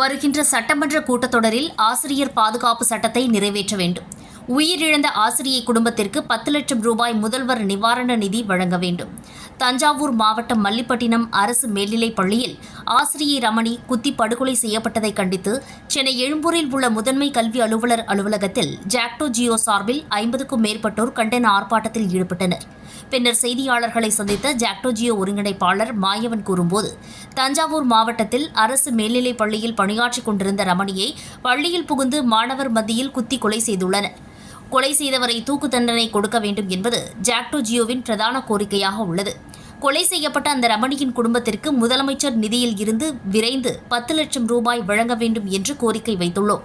வருகின்ற சட்டமன்ற கூட்டத்தொடரில் ஆசிரியர் பாதுகாப்பு சட்டத்தை நிறைவேற்ற வேண்டும். உயிரிழந்த ஆசிரியை குடும்பத்திற்கு பத்து லட்சம் ரூபாய் முதல்வர் நிவாரண நிதி வழங்க வேண்டும். தஞ்சாவூர் மாவட்டம் மல்லிப்பட்டினம் அரசு மேல்நிலைப் பள்ளியில் ஆசிரியை ரமணி குத்தி படுகொலை செய்யப்பட்டதை கண்டித்து சென்னை எழும்பூரில் உள்ள முதன்மை கல்வி அலுவலர் அலுவலகத்தில் ஜாக்டோ ஜியோ சார்பில் ஐம்பதுக்கும் மேற்பட்டோர் கண்டன ஆர்ப்பாட்டத்தில் ஈடுபட்டனர். பின்னர் செய்தியாளர்களை சந்தித்த ஜாக்டோ ஜியோ ஒருங்கிணைப்பாளர் மாயவன் கூறும்போது தஞ்சாவூர் மாவட்டத்தில் அரசு மேல்நிலைப் பள்ளியில் பணியாற்றிக் கொண்டிருந்த ரமணியை பள்ளியில் புகுந்து மாணவர் மத்தியில் குத்தி கொலை செய்துள்ளனர். கொலை செய்தவரை தூக்கு தண்டனை கொடுக்க வேண்டும் என்பது ஜாக்டோ ஜியோவின் பிரதான கோரிக்கையாக உள்ளது. கொலை செய்யப்பட்ட அந்த ரமணியின் குடும்பத்திற்கு முதலமைச்சர் நிதியில் இருந்து விரைந்து பத்து லட்சம் ரூபாய் வழங்க வேண்டும் என்று கோரிக்கை வைத்துள்ளோம்.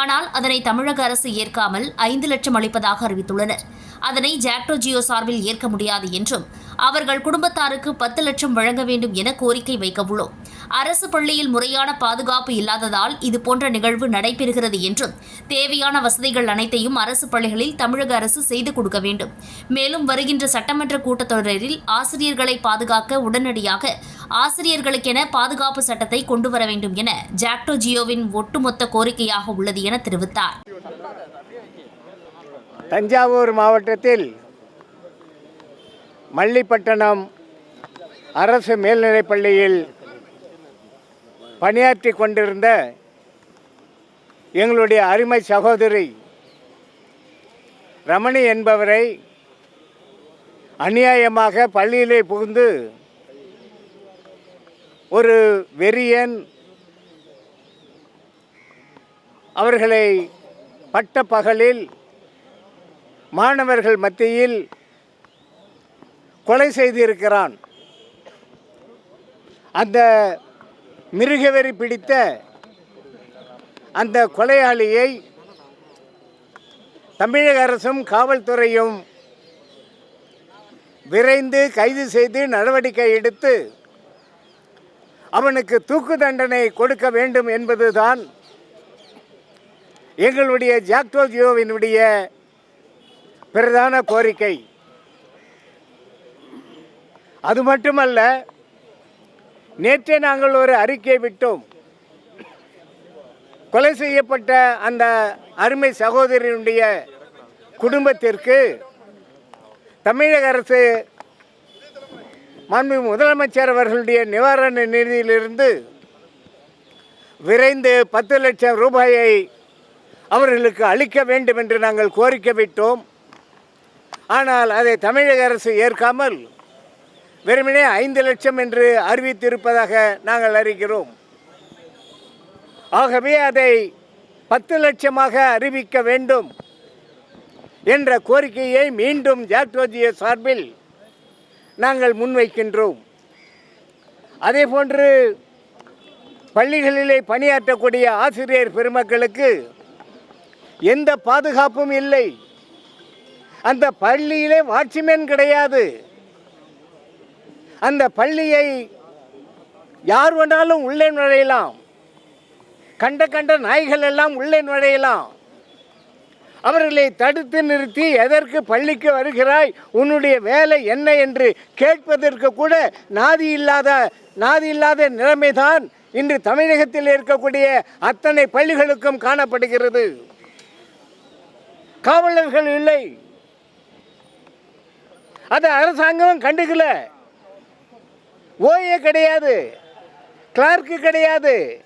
ஆனால் அதனை தமிழக அரசு ஏற்காமல் ஐந்து லட்சம் அளிப்பதாக அறிவித்துள்ளனர். அதனை ஜாக்டோ ஜியோ சார்பில் ஏற்க முடியாது என்றும் அவர்கள் குடும்பத்தாருக்கு பத்து லட்சம் வழங்க வேண்டும் என கோரிக்கை வைக்க உள்ளோம் அரசு பள்ளியில் முறையான பாதுகாப்பு இல்லாததால் இதுபோன்ற நிகழ்வு நடைபெறுகிறது என்றும் தேவையான வசதிகள் அனைத்தையும் அரசு பள்ளிகளில் தமிழக அரசு செய்து கொடுக்க வேண்டும். மேலும் வருகின்ற சட்டமன்ற கூட்டத்தொடரில் ஆசிரியர்களை பாதுகாக்க உடனடியாக ஆசிரியர்களுக்கென பாதுகாப்பு சட்டத்தை கொண்டு வர வேண்டும் என ஜாக்டோ ஜியோவின் ஒட்டுமொத்த கோரிக்கையாக உள்ளது. என தெரிவித்தார். தஞ்சாவூர் மாவட்டத்தில் மல்லிப்பட்டணம் அரசு மேல்நிலைப் பள்ளியில் பணியாற்றி கொண்டிருந்த எங்களுடைய அருமை சகோதரி ரமணி என்பவரை அநியாயமாக பள்ளியிலே புகுந்து ஒரு வெறியன் அவர்களை பட்ட பகலில் மாணவர்கள் மத்தியில் கொலை செய்திருக்கிறான். அந்த மிருகவெறி பிடித்த அந்த கொலையாளியை தமிழக அரசும் காவல்துறையும் விரைந்து கைது செய்து நடவடிக்கை எடுத்து அவனுக்கு தூக்கு தண்டனை கொடுக்க வேண்டும் என்பதுதான் எங்களுடைய ஜாக்டோ ஜியோவினுடைய பிரதான கோரிக்கை. அது மட்டுமல்ல நேற்றே நாங்கள் ஒரு அறிக்கை விட்டோம். கொலை செய்யப்பட்ட அந்த அருமை சகோதரியினுடைய குடும்பத்திற்கு தமிழக அரசு மாண்பு முதலமைச்சர் அவர்களுடைய நிவாரண நிதியிலிருந்து விரைந்து பத்து லட்சம் ரூபாயை அவர்களுக்கு அளிக்க வேண்டும் என்று நாங்கள் கோரிக்கை விட்டோம். ஆனால் அதை தமிழக அரசு ஏற்காமல் வெறுமனே ஐந்து லட்சம் என்று அறிவித்திருப்பதாக நாங்கள் அறிகிறோம். ஆகவே அதை பத்து லட்சமாக அறிவிக்க வேண்டும் என்ற கோரிக்கையை மீண்டும் ஜாக்டோஜிய சார்பில் நாங்கள் முன்வைக்கின்றோம். அதே போன்று பள்ளிகளிலே பணியாற்றக்கூடிய ஆசிரியர் பெருமக்களுக்கு எந்த பாதுகாப்பும் இல்லை. அந்த பள்ளியிலே வாட்ச்மேன் கிடையாது. அந்த பள்ளியை யார் வேணாலும் உள்ளே நுழையலாம். கண்ட கண்ட நாய்கள் எல்லாம் உள்ளே நுழையலாம். அவர்களை தடுத்து நிறுத்தி எதற்கு பள்ளிக்கு வருகிறாய்? உன்னுடைய வேலை என்ன என்று கேட்பதற்கு கூட நாதி இல்லாத நாதி இல்லாத நிலைமைதான் இன்று தமிழகத்தில் இருக்கக்கூடிய அத்தனை பள்ளிகளுக்கும் காணப்படுகிறது. காவலர்கள் இல்லை. அது அரசாங்கம் கண்டுக்கல. ஓஏ கிடையாது. கிளார்க்கு கிடையாது.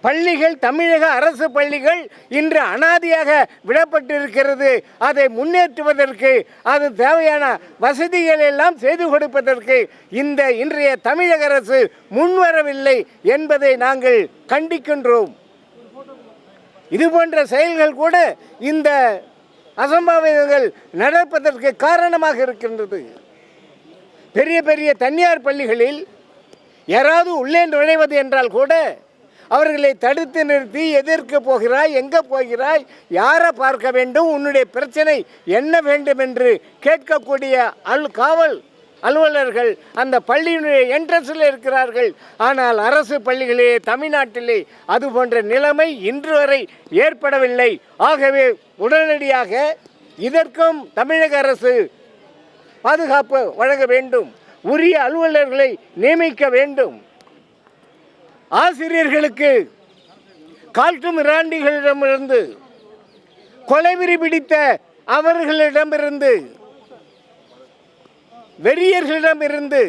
பள்ளிகள் தமிழக அரசு பள்ளிகள் இன்று அனாதியாக விடப்பட்டிருக்கிறது. அதை முன்னேற்றுவதற்கு அது தேவையான வசதிகள் எல்லாம் செய்து கொடுப்பதற்கு இந்த இன்றைய தமிழக அரசு முன்வரவில்லை என்பதை நாங்கள் கண்டிக்கின்றோம். இது போன்ற செயல்கள் கூட இந்த அசம்பாவிதங்கள் நடப்பதற்கு காரணமாக இருக்கின்றது. பெரிய பெரிய தனியார் பள்ளிகளில் யாராவது உள்ளே நுழைவது என்றால் கூட அவர்களை தடுத்து நிறுத்தி எதிர்க்க போகிறாய் எங்கே போகிறாய் யாரை பார்க்க வேண்டும் உன்னுடைய பிரச்சனை என்ன வேண்டும் என்று கேட்கக்கூடிய அல் காவல் அலுவலர்கள் அந்த பள்ளியினுடைய என்ட்ரன்ஸில் இருக்கிறார்கள். ஆனால் அரசு பள்ளிகளே தமிழ்நாட்டிலே அது போன்ற நிலைமை இன்று வரை ஏற்படவில்லை. ஆகவே உடனடியாக இதற்கும் தமிழக அரசு பாதுகாப்பு வழங்க வேண்டும். உரிய அலுவலர்களை நியமிக்க வேண்டும். ஆசிரியர்களுக்கு காட்டு இராண்டிகளிடமிருந்து கொலைவிரி பிடித்த அவர்களிடமிருந்து வெறியர்களிடமிருந்து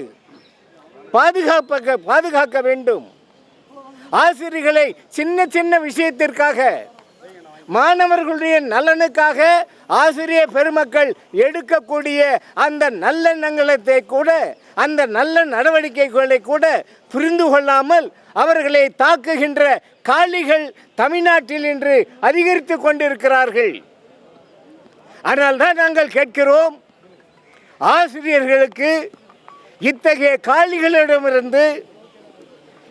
பாதுகாப்பாக பாதுகாக்க வேண்டும். ஆசிரியர்களை சின்ன சின்ன விஷயத்திற்காக மாணவர்களுடைய நலனுக்காக ஆசிரியர் பெருமக்கள் எடுக்கக்கூடிய அந்த நல்லெண்ணங்களை கூட அந்த நல்ல நடவடிக்கைகளை கூட புரிந்து கொள்ளாமல் அவர்களை தாக்குகின்ற காளிகள் தமிழ்நாட்டில் இன்று அதிகரித்து கொண்டிருக்கிறார்கள். அதனால்தான் நாங்கள் கேட்கிறோம் ஆசிரியர்களுக்கு இத்தகைய காளிகளிடமிருந்து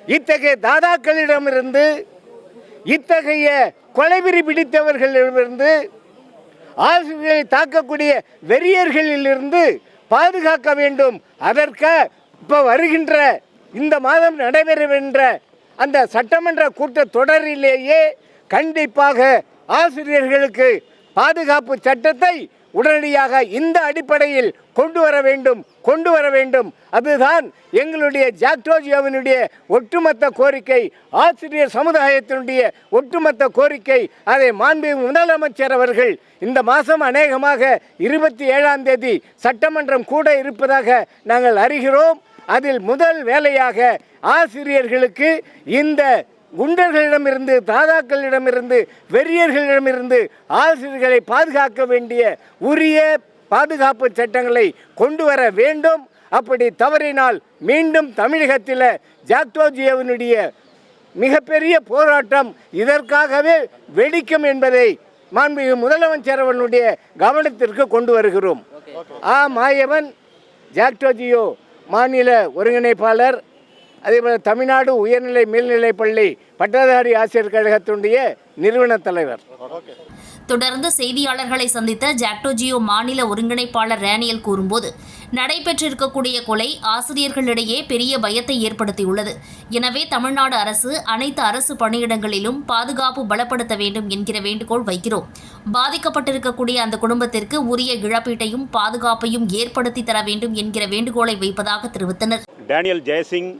இத்தகைய தாதாக்களிடமிருந்து இத்தகைய கொலைவெறி பிடித்தவர்களிடமிருந்து ஆசிரியர்களை தாக்கக்கூடிய வெறியர்களிலிருந்து பாதுகாக்க வேண்டும். அதற்கு இப்போ வருகின்ற இந்த மாதம் நடைபெறுகின்ற அந்த சட்டமன்ற கூட்டத் தொடரிலேயே கண்டிப்பாக ஆசிரியர்களுக்கு பாதுகாப்பு சட்டத்தை உடனடியாக இந்த அடிப்படையில் கொண்டு வர வேண்டும் கொண்டு வர வேண்டும். அதுதான் எங்களுடைய ஜாக்டோஜியோவினுடைய ஒட்டுமொத்த கோரிக்கை ஆசிரியர் சமுதாயத்தினுடைய ஒட்டுமொத்த கோரிக்கை. அதை மாண்பு முதலமைச்சர் அவர்கள் இந்த மாதம் அநேகமாக இருபத்தி ஏழாம் தேதி சட்டமன்றம் கூட இருப்பதாக நாங்கள் அறிகிறோம். அதில் முதல் வேலையாக ஆசிரியர்களுக்கு இந்த குண்டர்களிடமிருந்து தாதாக்களிடமிருந்து வெறியர்களிடமிருந்து ஆசிரியர்களை பாதுகாக்க வேண்டிய உரிய பாதுகாப்பு சட்டங்களை கொண்டு வர வேண்டும். அப்படி தவறினால் மீண்டும் தமிழகத்தில் ஜாக்டோஜியோவினுடைய மிகப்பெரிய போராட்டம் இதற்காகவே வெடிக்கும் என்பதை மாண்புமிகு முதலமைச்சர் அவனுடைய கவனத்திற்கு கொண்டு வருகிறோம். ஆ. மாயவன் ஜாக்டோஜியோ மாநில ஒருங்கிணைப்பாளர் அதேபோல் தமிழ்நாடு உயர்நிலை மேல்நிலைப் பள்ளி பட்டதாரி ஆசிரியர் கழகத்தினுடைய நிறுவன தலைவர். தொடர்ந்து செய்தியாளர்களை சந்தித்த ஜாக்டோஜியோ மாநில ஒருங்கிணைப்பாளர் ரேனியல் கூறும்போது நடைபெற்றிருக்கக்கூடிய கொலை ஆசிரியர்களிடையே பெரிய பயத்தை ஏற்படுத்தியுள்ளது. எனவே தமிழ்நாடு அரசு அனைத்து அரசு பணியிடங்களிலும் பாதுகாப்பு பலப்படுத்த வேண்டும் என்கிற வேண்டுகோள் வைக்கிறோம். பாதிக்கப்பட்டிருக்கக்கூடிய அந்த குடும்பத்திற்கு உரிய இழப்பீட்டையும் பாதுகாப்பையும் ஏற்படுத்தி தர வேண்டும் என்கிற வேண்டுகோளை வைப்பதாக தெரிவித்தனர். டேனியல் ஜெயசிங்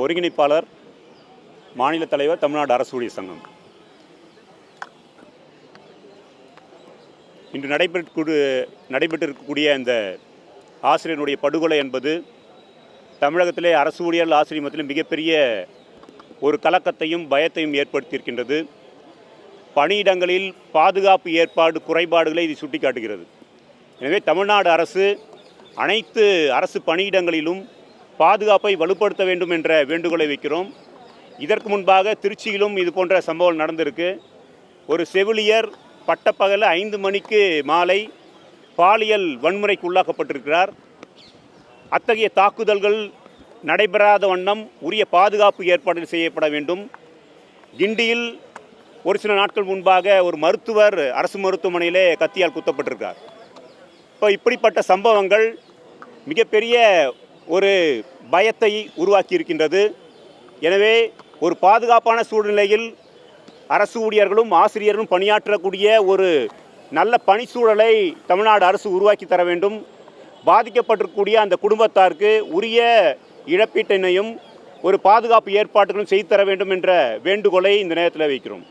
ஒருங்கிணைப்பாளர் மாநில தலைவர் தமிழ்நாடு அரசு ஊழியர் சங்கம். இன்று நடைபெற்று நடைபெற்றிருக்கக்கூடிய இந்த ஆசிரியனுடைய படுகொலை என்பது தமிழகத்திலே அரசு ஊழியர்கள் ஆசிரியர் மத்தியில் மிகப்பெரிய ஒரு கலக்கத்தையும் பயத்தையும் ஏற்படுத்தியிருக்கின்றது. பணியிடங்களில் பாதுகாப்பு ஏற்பாடு குறைபாடுகளை இது சுட்டிக்காட்டுகிறது. எனவே தமிழ்நாடு அரசு அனைத்து அரசு பணியிடங்களிலும் பாதுகாப்பை வலுப்படுத்த வேண்டும் என்ற வேண்டுகோளை வைக்கிறோம். இதற்கு முன்பாக திருச்சியிலும் இது போன்ற சம்பவம் நடந்திருக்கு. ஒரு செவிலியர் பட்டப்பகல ஐந்து மணிக்கு மாலை பாலியல் வன்முறைக்கு உள்ளாக்கப்பட்டிருக்கிறார். அத்தகைய தாக்குதல்கள் நடைபெறாத வண்ணம் உரிய பாதுகாப்பு ஏற்பாடுகள் செய்யப்பட வேண்டும். கிண்டியில் ஒரு சில நாட்கள் முன்பாக ஒரு மருத்துவர் அரசு மருத்துவமனையிலே கத்தியால் குத்தப்பட்டிருக்கார் இப்போ இப்படிப்பட்ட சம்பவங்கள் மிகப்பெரிய ஒரு பயத்தை உருவாக்கி இருக்கின்றது எனவே ஒரு பாதுகாப்பான சூழ்நிலையில் அரசு ஊழியர்களும் ஆசிரியர்களும் பணியாற்றக்கூடிய ஒரு நல்ல பணிச்சூழலை தமிழ்நாடு அரசு உருவாக்கி தர வேண்டும். பாதிக்கப்பட்டிருக்கக்கூடிய அந்த குடும்பத்தாருக்கு உரிய இழப்பீட்டினையும் ஒரு பாதுகாப்பு ஏற்பாடுகளும் செய்து தர வேண்டும் என்ற வேண்டுகோளை இந்த நேரத்தில் வைக்கிறோம்.